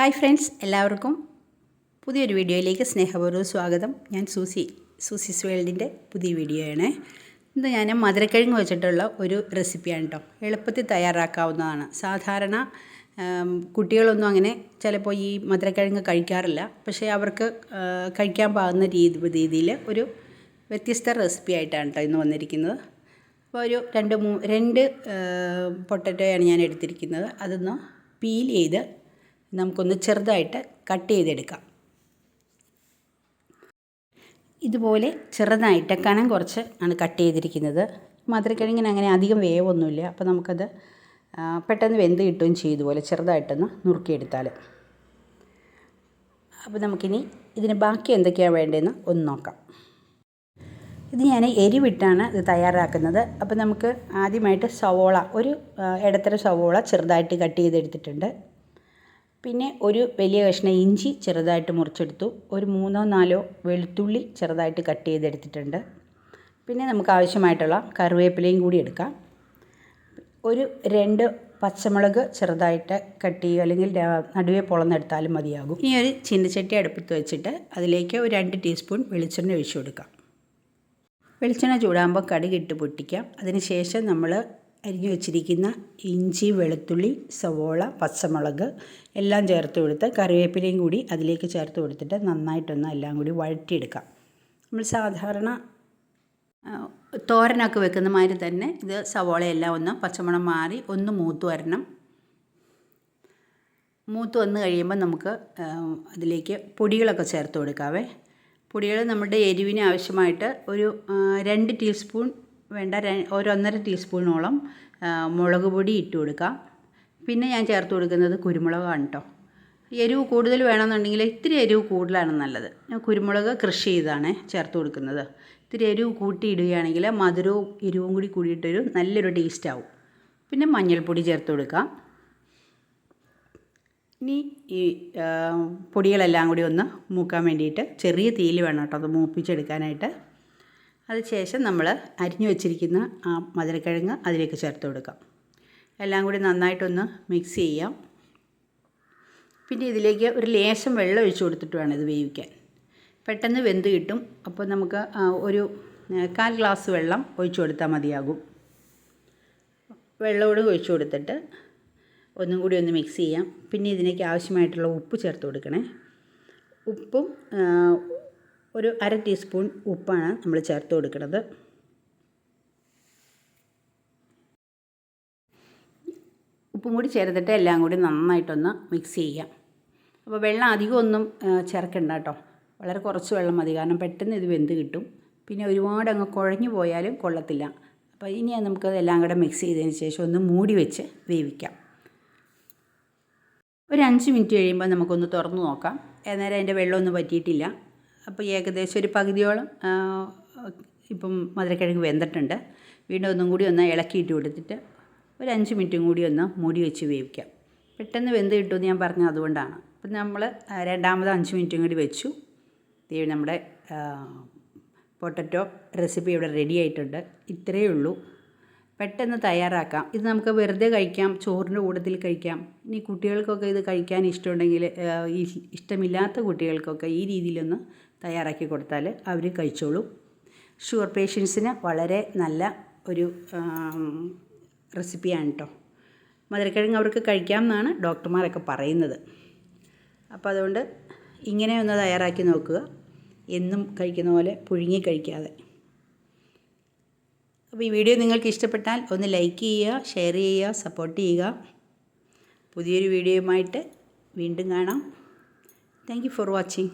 Hi friends എല്ലാവർക്കും പുതിയൊരു വീഡിയോയിലേക്ക് സ്നേഹപൂർവം സ്വാഗതം. ഞാൻ സൂസി സൂസിസ് വേൾഡിന്റെ പുതിയ വീഡിയോ ആണ് ഇന്ന് ഞാൻ മധുരക്കിഴങ്ങ് വെച്ചിട്ടുള്ള ഒരു റെസിപ്പിയാണ് കേട്ടോ എളുപ്പത്തിൽ തയ്യാറാക്കാവുന്നതാണ്. സാധാരണ കുട്ടികളൊന്നും അങ്ങനെ ചിലപ്പോൾ ഈ മധുരക്കിഴങ്ങ് കഴിക്കാറില്ല. പക്ഷേ അവർക്ക് കഴിക്കാൻ പാകുന്ന രീതി രീതിയിൽ ഒരു വ്യത്യസ്ത റെസിപ്പി ആയിട്ടാണ് കേട്ടോ ഇന്ന് വന്നിരിക്കുന്നത്. അപ്പോൾ ഒരു രണ്ട് മൂ രണ്ട് പൊട്ടറ്റോയാണ് ഞാൻ എടുത്തിരിക്കുന്നത്. അതൊന്ന് പീൽ ചെയ്ത് നമുക്കൊന്ന് ചെറുതായിട്ട് കട്ട് ചെയ്തെടുക്കാം. ഇതുപോലെ ചെറുതായിട്ട് കനം കുറച്ച് ആണ് കട്ട് ചെയ്തിരിക്കുന്നത്. മധുരക്കിഴങ്ങിന് അങ്ങനെ അധികം വേവൊന്നുമില്ല. അപ്പോൾ നമുക്കത് പെട്ടെന്ന് വെന്ത് കിട്ടുകയും ചെയ്തു പോലെ ചെറുതായിട്ടൊന്ന് നുറുക്കിയെടുത്താൽ. അപ്പോൾ നമുക്കിനി ഇതിന് ബാക്കി എന്തൊക്കെയാണ് വേണ്ടതെന്ന് ഒന്ന് നോക്കാം. ഇത് ഞാൻ എരിവിട്ടാണ് ഇത് തയ്യാറാക്കുന്നത്. അപ്പോൾ നമുക്ക് ആദ്യമായിട്ട് സവോള ഒരു ഇടത്തര സവോള ചെറുതായിട്ട് കട്ട് ചെയ്തെടുത്തിട്ടുണ്ട്. പിന്നെ ഒരു വലിയ കഷ്ണം ഇഞ്ചി ചെറുതായിട്ട് മുറിച്ചെടുത്തു. ഒരു മൂന്നോ നാലോ വെളുത്തുള്ളി ചെറുതായിട്ട് കട്ട് ചെയ്തെടുത്തിട്ടുണ്ട്. പിന്നെ നമുക്ക് ആവശ്യമായിട്ടുള്ള കറിവേപ്പിലയും കൂടി എടുക്കാം. ഒരു രണ്ട് പച്ചമുളക് ചെറുതായിട്ട് കട്ട് ചെയ്യുക അല്ലെങ്കിൽ നടുവേ പൊളന്നെടുത്താലും മതിയാകും. ഇനി ഒരു ചീനച്ചട്ടി അടുപ്പത്ത് വെച്ചിട്ട് അതിലേക്ക് ഒരു രണ്ട് ടീസ്പൂൺ വെളിച്ചെണ്ണ ഒഴിച്ചു കൊടുക്കാം. വെളിച്ചെണ്ണ ചൂടാകുമ്പോൾ കടുകിട്ട് പൊട്ടിക്കാം. പൊട്ടിക്കാം അതിനുശേഷം നമ്മൾ അരിഞ്ഞു വെച്ചിരിക്കുന്ന ഇഞ്ചി വെളുത്തുള്ളി സവോള പച്ചമുളക് എല്ലാം ചേർത്ത് കൊടുത്ത് കറിവേപ്പിലയും കൂടി അതിലേക്ക് ചേർത്ത് കൊടുത്തിട്ട് നന്നായിട്ടൊന്ന് എല്ലാം കൂടി വഴറ്റിയെടുക്കാം. നമ്മൾ സാധാരണ തോരനൊക്കെ വെക്കുന്ന മാതിരി തന്നെ ഇത് സവോളയെല്ലാം ഒന്ന് പച്ചമണം മാറി ഒന്ന് മൂത്ത് വരണം. മൂത്ത് വന്ന് കഴിയുമ്പോൾ നമുക്ക് അതിലേക്ക് പൊടികളൊക്കെ ചേർത്ത് കൊടുക്കാവേ. പൊടികൾ നമ്മുടെ എരിവിന് ആവശ്യമായിട്ട് ഒരു രണ്ട് ടീസ്പൂൺ വേണ്ട ഒരൊന്നര ടീസ്പൂണോളം മുളക് പൊടി ഇട്ട് കൊടുക്കാം. പിന്നെ ഞാൻ ചേർത്ത് കൊടുക്കുന്നത് കുരുമുളകാണ് കേട്ടോ എരിവ് കൂടുതൽ വേണമെന്നുണ്ടെങ്കിൽ ഇത്തിരി എരിവ് കൂടുതലാണ് നല്ലത്. കുരുമുളക് കൃഷി ചെയ്താണ് ചേർത്ത് കൊടുക്കുന്നത്. ഇത്തിരി എരിവ് കൂട്ടിയിടുകയാണെങ്കിൽ മധുരവും എരിവും കൂടി കൂടിയിട്ടൊരു നല്ലൊരു ടേസ്റ്റ് ആവും. പിന്നെ മഞ്ഞൾപ്പൊടി ചേർത്ത് കൊടുക്കാം. ഇനി ഈ പൊടികളെല്ലാം കൂടി ഒന്ന് മൂക്കാൻ വേണ്ടിയിട്ട് ചെറിയ തീയിൽ വേണം കേട്ടോ അത് മൂപ്പിച്ചെടുക്കാനായിട്ട്. അത് ശേഷം നമ്മൾ അരിഞ്ഞു വെച്ചിരിക്കുന്ന ആ മധുരക്കിഴങ്ങ് അതിലേക്ക് ചേർത്ത് കൊടുക്കാം. എല്ലാം കൂടി നന്നായിട്ടൊന്ന് മിക്സ് ചെയ്യാം. പിന്നെ ഇതിലേക്ക് ഒരു ലേശം വെള്ളം ഒഴിച്ചു കൊടുത്തിട്ട് വേണം ഇത് വേവിക്കാൻ. പെട്ടെന്ന് വെന്ത് കിട്ടും. അപ്പോൾ നമുക്ക് ഒരു കാൽ ഗ്ലാസ് വെള്ളം ഒഴിച്ചു കൊടുത്താൽ മതിയാകും. വെള്ളം ഒഴിച്ചു കൊടുത്തിട്ട് ഒന്നും കൂടി ഒന്ന് മിക്സ് ചെയ്യാം. പിന്നെ ഇതിലേക്ക് ആവശ്യമായിട്ടുള്ള ഉപ്പ് ചേർത്ത് കൊടുക്കണേ. ഉപ്പും ഒരു അര ടീസ്പൂൺ ഉപ്പാണ് നമ്മൾ ചേർത്ത് കൊടുക്കുന്നത്. ഉപ്പും കൂടി ചേർത്തിട്ട് എല്ലാം കൂടി നന്നായിട്ടൊന്ന് മിക്സ് ചെയ്യാം. അപ്പോൾ വെള്ളം അധികം ഒന്നും ചേർക്കണ്ട കേട്ടോ. വളരെ കുറച്ച് വെള്ളം മതി. കാരണം പെട്ടെന്ന് ഇത് വെന്ത് കിട്ടും. പിന്നെ ഒരുപാട് അങ്ങ് കുഴഞ്ഞു പോയാലും കൊള്ളത്തില്ല. അപ്പോൾ ഇനി നമുക്ക് എല്ലാം കൂടെ മിക്സ് ചെയ്തതിന് ശേഷം ഒന്ന് മൂടി വെച്ച് വേവിക്കാം. ഒരു അഞ്ച് മിനിറ്റ് കഴിയുമ്പോൾ നമുക്കൊന്ന് തുറന്ന് നോക്കാം. അന്നേരം അതിന്റെ വെള്ളമൊന്നും പറ്റിയിട്ടില്ല അപ്പോൾ ഏകദേശം ഒരു പകുതിയോളം ഇപ്പം മധുരക്കിഴങ്ങ് വെന്തിട്ടുണ്ട്. വീണ്ടും ഒന്നും കൂടി ഒന്ന് ഇളക്കിയിട്ട് കൊടുത്തിട്ട് ഒരു അഞ്ച് മിനിറ്റും കൂടി ഒന്ന് മൂടി വെച്ച് വേവിക്കാം. പെട്ടെന്ന് വെന്ത് കിട്ടുമെന്ന് ഞാൻ പറഞ്ഞത് അതുകൊണ്ടാണ്. അപ്പം നമ്മൾ രണ്ടാമത് അഞ്ച് മിനിറ്റും കൂടി വെച്ചു. ദേ നമ്മുടെ പൊട്ടറ്റോ റെസിപ്പി ഇവിടെ റെഡി ആയിട്ടുണ്ട്. ഇത്രയേ ഉള്ളൂ. പെട്ടെന്ന് തയ്യാറാക്കാം. ഇത് നമുക്ക് വെറുതെ കഴിക്കാം ചോറിന്റെ കൂട്ടത്തിൽ കഴിക്കാം. ഇനി കുട്ടികൾക്കൊക്കെ ഇത് കഴിക്കാൻ ഇഷ്ടമുണ്ടെങ്കിൽ ഇഷ്ടമില്ലാത്ത കുട്ടികൾക്കൊക്കെ ഈ രീതിയിലൊന്ന് തയ്യാറാക്കി കൊടുത്താൽ അവർ കഴിച്ചോളും. ഷുഗർ പേഷ്യൻസിന് വളരെ നല്ല ഒരു റെസിപ്പിയാണ് കേട്ടോ മധുരക്കിഴങ്ങ് അവർക്ക് കഴിക്കാം എന്നാണ് ഡോക്ടർമാരൊക്കെ പറയുന്നത്. അപ്പോൾ അതുകൊണ്ട് ഇങ്ങനെ ഒന്ന് തയ്യാറാക്കി നോക്കുക. എന്നും കഴിക്കുന്ന പോലെ പുഴുങ്ങി കഴിക്കാതെ. അപ്പോൾ ഈ വീഡിയോ നിങ്ങൾക്ക് ഇഷ്ടപ്പെട്ടാൽ ഒന്ന് ലൈക്ക് ചെയ്യുക ഷെയർ ചെയ്യുക സപ്പോർട്ട് ചെയ്യുക. പുതിയൊരു വീഡിയോയുമായിട്ട് വീണ്ടും കാണാം. Thank for watching.